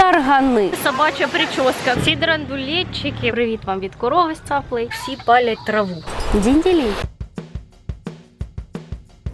таргани. Собача прическа. Ці драндулетчики. Привіт вам від корови з цаплей. Всі палять траву. Дінділі.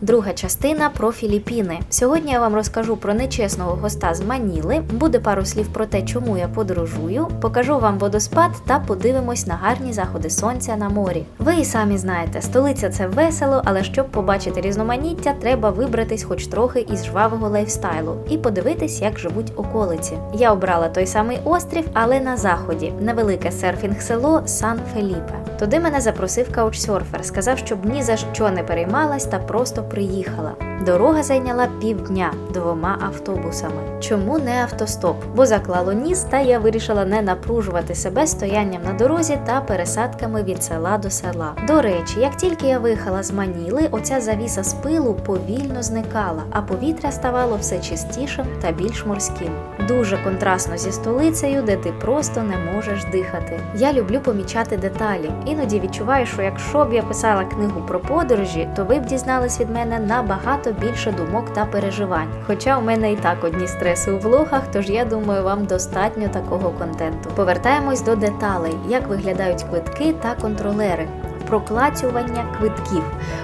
Друга частина про Філіппіни. Сьогодні я вам розкажу про нечесного госта з Маніли. Буде пару слів про те, чому я подорожую. Покажу вам водоспад та подивимось на гарні заходи сонця на морі. Ви і самі знаєте, столиця це весело, але щоб побачити різноманіття, треба вибратись хоч трохи із жвавого лайфстайлу і подивитись, як живуть околиці. Я обрала той самий острів, але на заході невелике серфінг-село Сан Феліпе. Туди мене запросив каучсерфер, сказав, щоб ні за що не переймалась та просто приїхала. Дорога зайняла півдня двома автобусами. Чому не автостоп? Бо заклало ніс, та я вирішила не напружувати себе стоянням на дорозі та пересадками від села до села. До речі, як тільки я виїхала з Маніли, оця завіса з пилу повільно зникала, а повітря ставало все чистішим та більш морським. Дуже контрастно зі столицею, де ти просто не можеш дихати. Я люблю помічати деталі. Іноді відчуваю, що якщо б я писала книгу про подорожі, то ви б дізнались від мене набагато більше думок та переживань. Хоча у мене і так одні стреси у влогах, тож я думаю, вам достатньо такого контенту. Повертаємось до деталей, як виглядають квитки та контролери. Проклацювання квитків.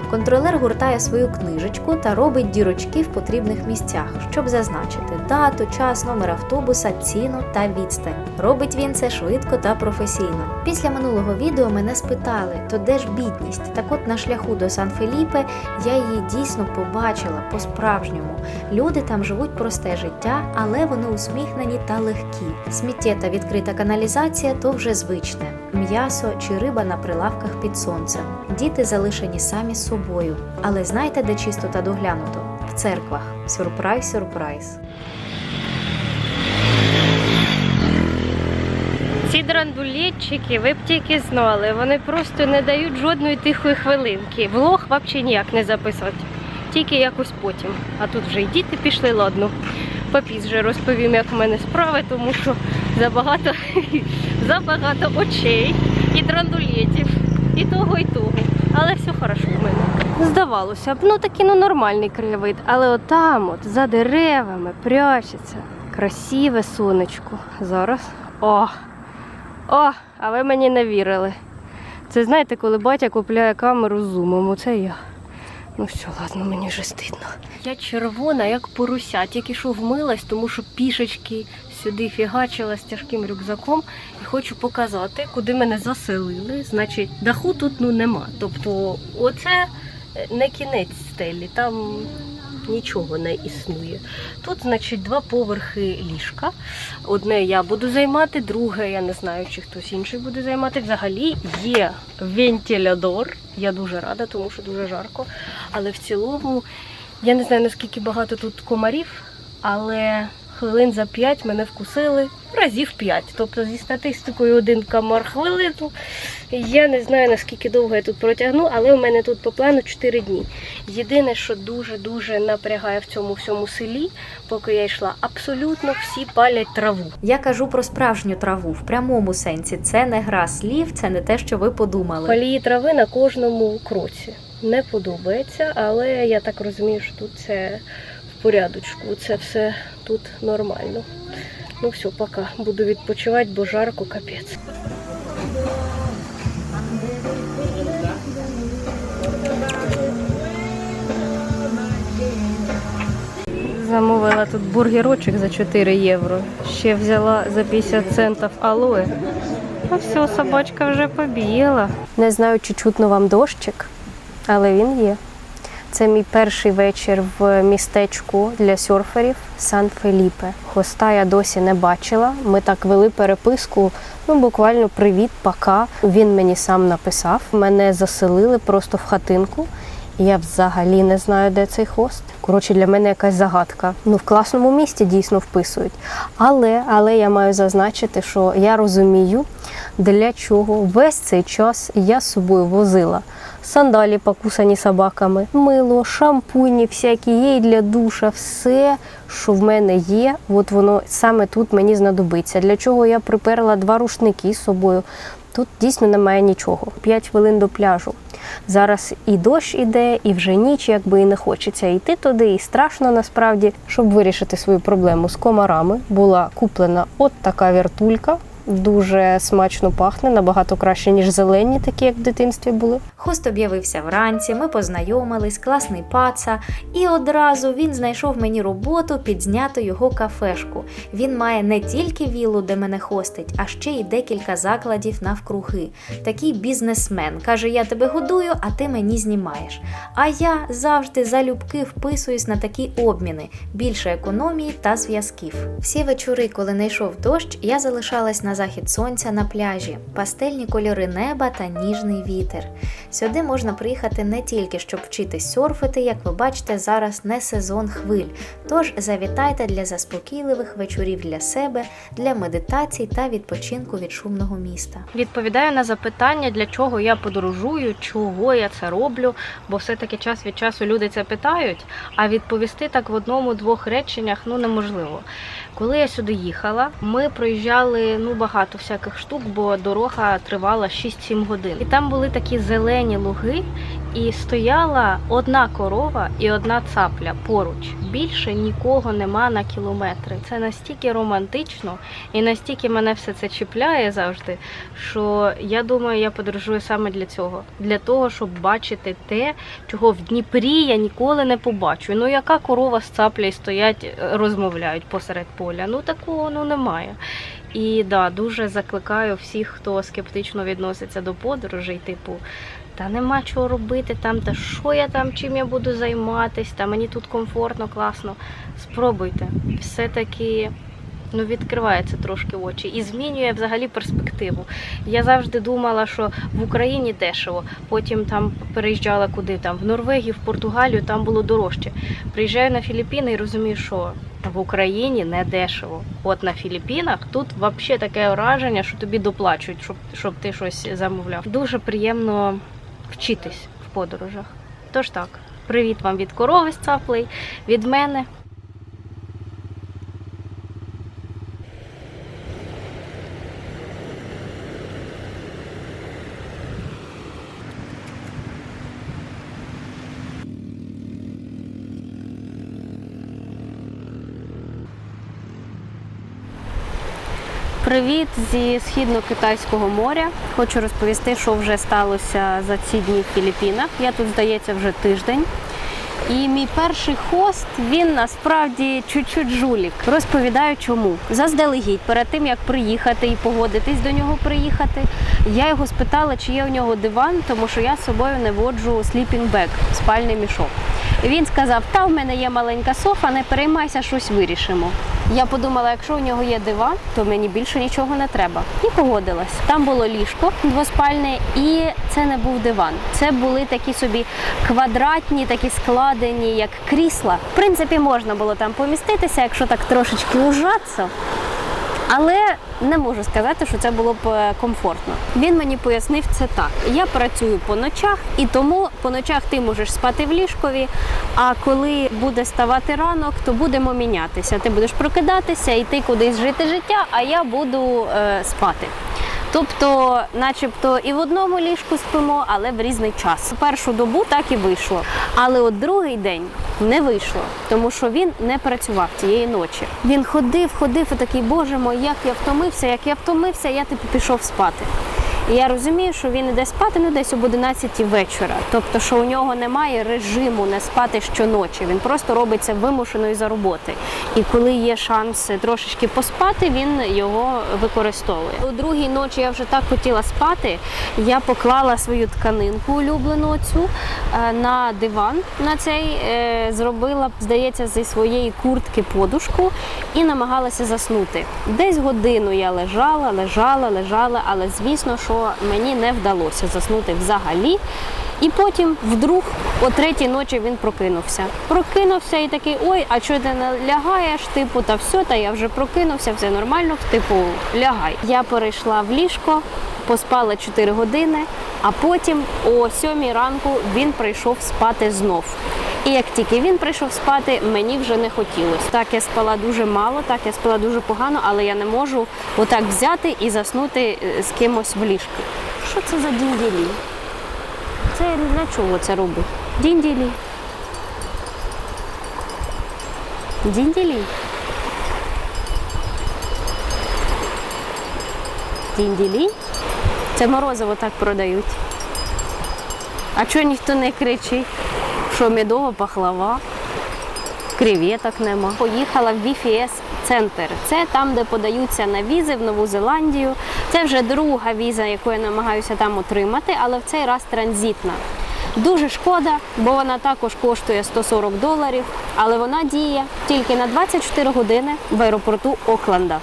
Контролер гуртає свою книжечку та робить дірочки в потрібних місцях, щоб зазначити дату, час, номер автобуса, ціну та відстань. Робить він це швидко та професійно. Після минулого відео мене спитали, то де ж бідність? Так от на шляху до Сан-Феліпе я її дійсно побачила по-справжньому. Люди там живуть просте життя, але вони усміхнені та легкі. Сміття та відкрита каналізація то вже звичне. М'ясо чи риба на прилавках під сонцем. Діти залишені самі з собою. Але знаєте, де чисто та доглянуто? В церквах. Сюрприз, сюрприз. Ці драндулетчики, ви б тільки знали, вони просто не дають жодної тихої хвилинки. Влог взагалі ніяк не записувати, тільки якось потім. А тут вже й діти пішли, ладно. Попізже розповім, як в мене справи, тому що забагато, забагато очей і драндулетів, того, і того. Але все хорошо в мене. Здавалося б, ну такий ну нормальний краєвид, але отам, от за деревами, прячеться. Красиве сонечко. Зараз. О! О, а ви мені не вірили. Це знаєте, коли батя купляє камеру з зумом, оце я. Ну все, ладно, мені вже стидно. Я червона, як поруся, тільки що вмилась, тому що пішечки сюди фігачила з тяжким рюкзаком і хочу показати, куди мене заселили. Значить, даху тут ну нема. Тобто, оце не кінець стелі, там нічого не існує. Тут, значить, два поверхи ліжка. Одне я буду займати, друге я не знаю, чи хтось інший буде займати. Взагалі є вентилятор. Я дуже рада, тому що дуже жарко. Але в цілому я не знаю наскільки багато тут комарів, але хвилин за 5 мене вкусили разів 5. Тобто зі статистикою один комар хвилину. Я не знаю наскільки довго я тут протягну, але у мене тут по плану 4 дні. Єдине, що дуже-дуже напрягає в цьому всьому селі, поки я йшла, абсолютно всі палять траву. Я кажу про справжню траву в прямому сенсі. Це не гра слів, це не те, що ви подумали. Палії трави на кожному кроці. Не подобається, але я так розумію, що тут це порядочку. Це все тут нормально. Ну все, пока. Буду відпочивати, бо жарко капець. Замовила тут бургерочок за 4 євро. Ще взяла за 50 центів алоє. Ну все, собачка вже побіла. Не знаю, чи чутно вам дощик, але він є. Це мій перший вечір в містечку для серферів Сан-Феліпе. Хоста я досі не бачила. Ми так вели переписку. Ну, буквально привіт, пока. Він мені сам написав. Мене заселили просто в хатинку. Я взагалі не знаю, де цей хост. Коротше, для мене якась загадка. Ну, в класному місті дійсно вписують. Але, але я маю зазначити, що я розумію, для чого весь цей час я з собою возила сандалі, покусані собаками, мило, шампуні, всякі є для душа, все, що в мене є, от воно саме тут мені знадобиться. Для чого я приперла два рушники з собою. Тут дійсно немає нічого. 5 хвилин до пляжу. Зараз і дощ іде, і вже ніч, якби і не хочеться йти туди, і страшно насправді. Щоб вирішити свою проблему з комарами, була куплена от така вертулька. Дуже смачно пахне, набагато краще, ніж зелені, такі як в дитинстві були. Хост об'явився вранці, ми познайомились, класний паца, і одразу він знайшов мені роботу підзняти його кафешку. Він має не тільки віллу, де мене хостить, а ще й декілька закладів навкруги. Такий бізнесмен каже: Я тебе годую, а ти мені знімаєш. А я завжди залюбки вписуюсь на такі обміни, більше економії та зв'язків. Всі вечори, коли не йшов дощ, я залишалась на захід сонця на пляжі, пастельні кольори неба та ніжний вітер. Сюди можна приїхати не тільки щоб вчитись серфити, як ви бачите, зараз не сезон хвиль. Тож завітайте для заспокійливих вечорів для себе, для медитацій та відпочинку від шумного міста. Відповідаю на запитання, для чого я подорожую, чого я це роблю, бо все-таки час від часу люди це питають, а відповісти так в одному-двох реченнях ну неможливо. Коли я сюди їхала, ми проїжджали ну багато всяких штук, бо дорога тривала 6-7 годин. І там були такі зелені луги, і стояла одна корова і одна цапля поруч. Більше нікого нема на кілометри. Це настільки романтично і настільки мене все це чіпляє завжди, що я думаю, я подорожую саме для цього. Для того, щоб бачити те, чого в Дніпрі я ніколи не побачу. Ну яка корова з цаплею стоять, розмовляють посеред поля? Ну такого ну немає. І да, дуже закликаю всіх, хто скептично відноситься до подорожей, типу. Та нема чого робити там, та що я там, чим я буду займатися, та мені тут комфортно, класно. Спробуйте. Все-таки ну, відкривається трошки очі і змінює взагалі перспективу. Я завжди думала, що в Україні дешево, потім там переїжджала куди там, в Норвегію, в Португалію, там було дорожче. Приїжджаю на Філіппіни і розумію, що в Україні не дешево. От на Філіппінах тут взагалі таке враження, що тобі доплачують, щоб, щоб ти щось замовляв. Дуже приємно вчитись в подорожах. Тож так, привіт вам від корови з цаплей, від мене. Привіт зі східно-китайського моря. Хочу розповісти, що вже сталося за ці дні в Філіппінах. Я тут, здається, вже тиждень. І мій перший хост він насправді чуть-чуть жулік. Розповідаю, чому заздалегідь, перед тим як приїхати і погодитись до нього приїхати, я його спитала, чи є у нього диван, тому що я з собою не воджу bag, спальний мішок. Він сказав: Та в мене є маленька софа, не переймайся, щось вирішимо. Я подумала, якщо у нього є диван, то мені більше нічого не треба. І погодилась. Там було ліжко двоспальне, і це не був диван. Це були такі собі квадратні, такі складені, як крісла. В принципі, можна було там поміститися, якщо так трошечки ужатися. Але не можу сказати, що це було б е, комфортно. Він мені пояснив це так: я працюю по ночах, і тому по ночах ти можеш спати в ліжкові. А коли буде ставати ранок, то будемо мінятися. Ти будеш прокидатися, йти кудись жити життя, а я буду е, спати. Тобто, начебто, і в одному ліжку спимо, але в різний час. Першу добу так і вийшло. Але от другий день не вийшло, тому що він не працював тієї ночі. Він ходив, ходив і такий, боже мой, як я втомився, як я втомився, я типу пішов спати. І я розумію, що він іде спати ну, десь об 11 вечора. Тобто, що у нього немає режиму не спати щоночі. Він просто робить це вимушено із-за роботи. І коли є шанс трошечки поспати, він його використовує. У другій ночі я вже так хотіла спати. Я поклала свою тканинку улюблену цю е, на диван на цей, е, зробила, здається, зі своєї куртки подушку і намагалася заснути. Десь годину я лежала, лежала, лежала, але звісно, що мені не вдалося заснути взагалі. І потім вдруг о третій ночі він прокинувся. Прокинувся і такий, ой, а чого ти не лягаєш? Типу, та все, та я вже прокинувся, все нормально, типу, лягай. Я перейшла в ліжко, поспала 4 години, а потім о 7 ранку він прийшов спати знов. І як тільки він прийшов спати, мені вже не хотілося. Так я спала дуже мало, так я спала дуже погано, але я не можу отак взяти і заснути е, з кимось в ліжку. Що це за дінділі? Це для чого це робить? Дінділі. Дінділі. Дінділі? Це морозиво так продають. А чого ніхто не кричить? Що медова пахлава? Креветок нема. Поїхала в VFS центр. Це там, де подаються на візи в Нову Зеландію. Це вже друга віза, яку я намагаюся там отримати, але в цей раз транзитна. Дуже шкода, бо вона також коштує 140 доларів, але вона діє тільки на 24 години в аеропорту Окленда.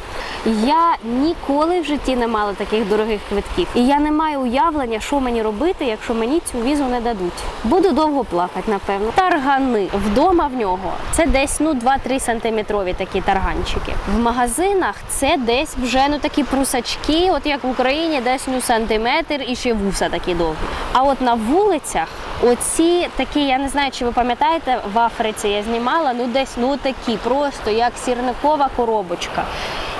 Я ніколи в житті не мала таких дорогих квитків, і я не маю уявлення, що мені робити, якщо мені цю візу не дадуть. Буду довго плакати, напевно. Таргани вдома в нього це десь ну 2-3 сантиметрові такі тарганчики. В магазинах це десь вже ну такі прусачки, от як в Україні, десь ну сантиметр і ще вуса такі довгі. А от на вулицях оці такі, я не знаю, чи ви пам'ятаєте, в Африці я знімала, ну десь ну такі, просто як сірникова коробочка.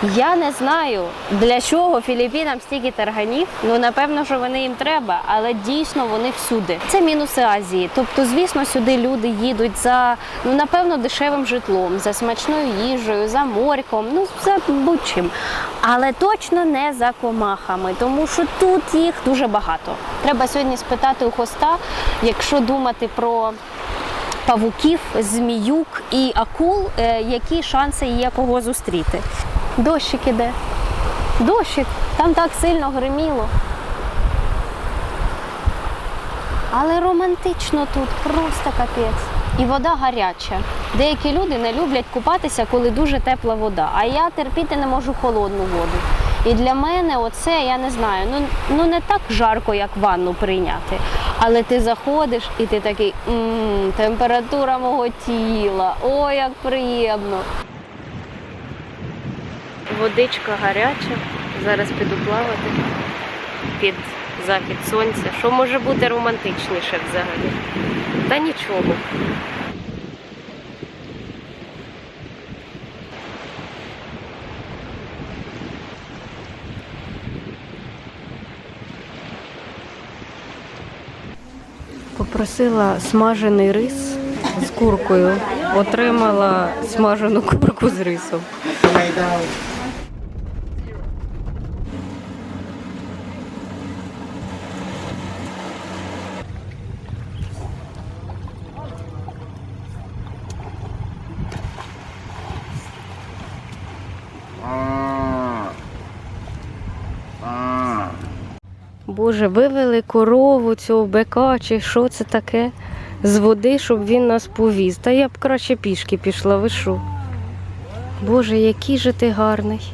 Я не знаю, для чого Філіппінам стільки тарганів. Ну напевно, що вони їм треба, але дійсно вони всюди. Це мінуси Азії. Тобто, звісно, сюди люди їдуть за ну напевно дешевим житлом, за смачною їжею, за морьком, ну за будь-чим. Але точно не за комахами, тому що тут їх дуже багато. Треба сьогодні спитати у хоста, якщо думати про павуків, зміюк і акул, е, які шанси є кого зустріти. Дощик іде. Дощик. Там так сильно гриміло. Але романтично тут, просто капець. І вода гаряча. Деякі люди не люблять купатися, коли дуже тепла вода. А я терпіти не можу холодну воду. І для мене оце, я не знаю, ну, ну не так жарко, як ванну прийняти. Але ти заходиш і ти такий м температура мого тіла. О, як приємно. Водичка гаряча. Зараз піду плавати під захід сонця. Що може бути романтичніше взагалі? Та нічого. Попросила смажений рис з куркою. Отримала смажену курку з рисом. Боже, вивели корову цього бика чи що це таке з води, щоб він нас повіз. Та я б краще пішки пішла, ви що? Боже, який же ти гарний.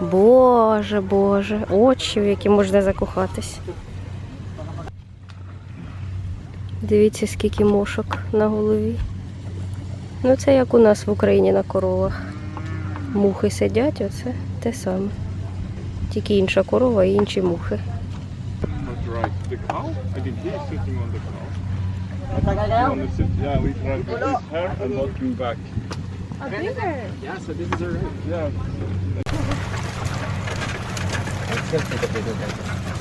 Боже, Боже, очі, в які можна закохатись. Дивіться, скільки мошок на голові. Ну, це як у нас в Україні на коровах. Мухи сидять, оце те саме. Тільки інша корова і інші мухи. right. the cow. I think he's sitting on the cow. On the sit yeah, we tried to his hair and walking back. A bigger. Yeah, so this is her. Yeah. Bigger.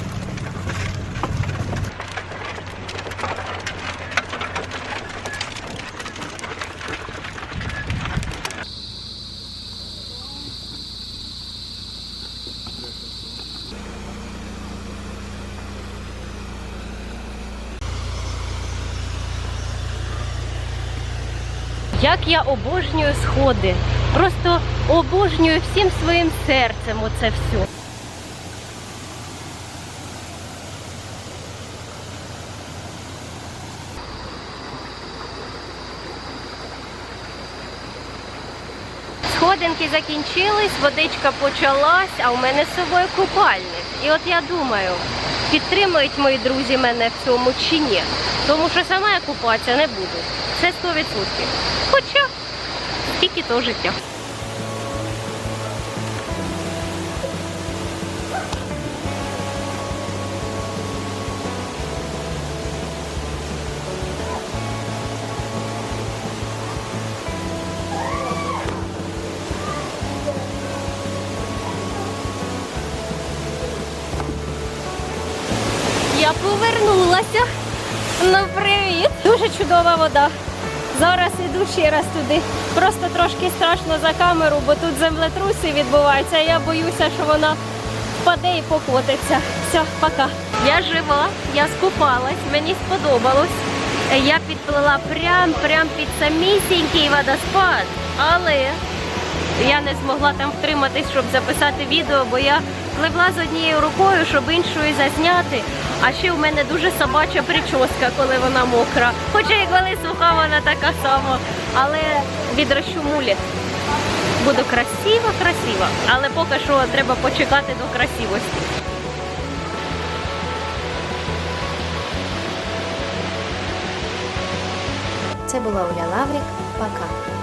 Як я обожнюю сходи. Просто обожнюю всім своїм серцем оце все. Сходинки закінчились, водичка почалась, а у мене з собою купальник. І от я думаю, підтримують мої друзі мене в цьому чи ні. Тому що сама я купатися не буду. Це 100% скільки то життя. Я повернулася. Ну привіт! Дуже чудова вода. Зараз іду ще раз туди. Просто трошки страшно за камеру, бо тут землетруси відбуваються. Я боюся, що вона впаде і покотиться. Все, пока. Я жива, я скупалась, мені сподобалось. Я підплила прям прям під самісінький водоспад, але я не змогла там втриматись, щоб записати відео, бо я пливла з однією рукою, щоб іншою зазняти. А ще в мене дуже собача прическа, коли вона мокра. Хоча і коли суха, вона така сама. Але відрощу муліт. Буду красива, красива. Але поки що треба почекати до красивості. Це була Оля Лаврік. Пока.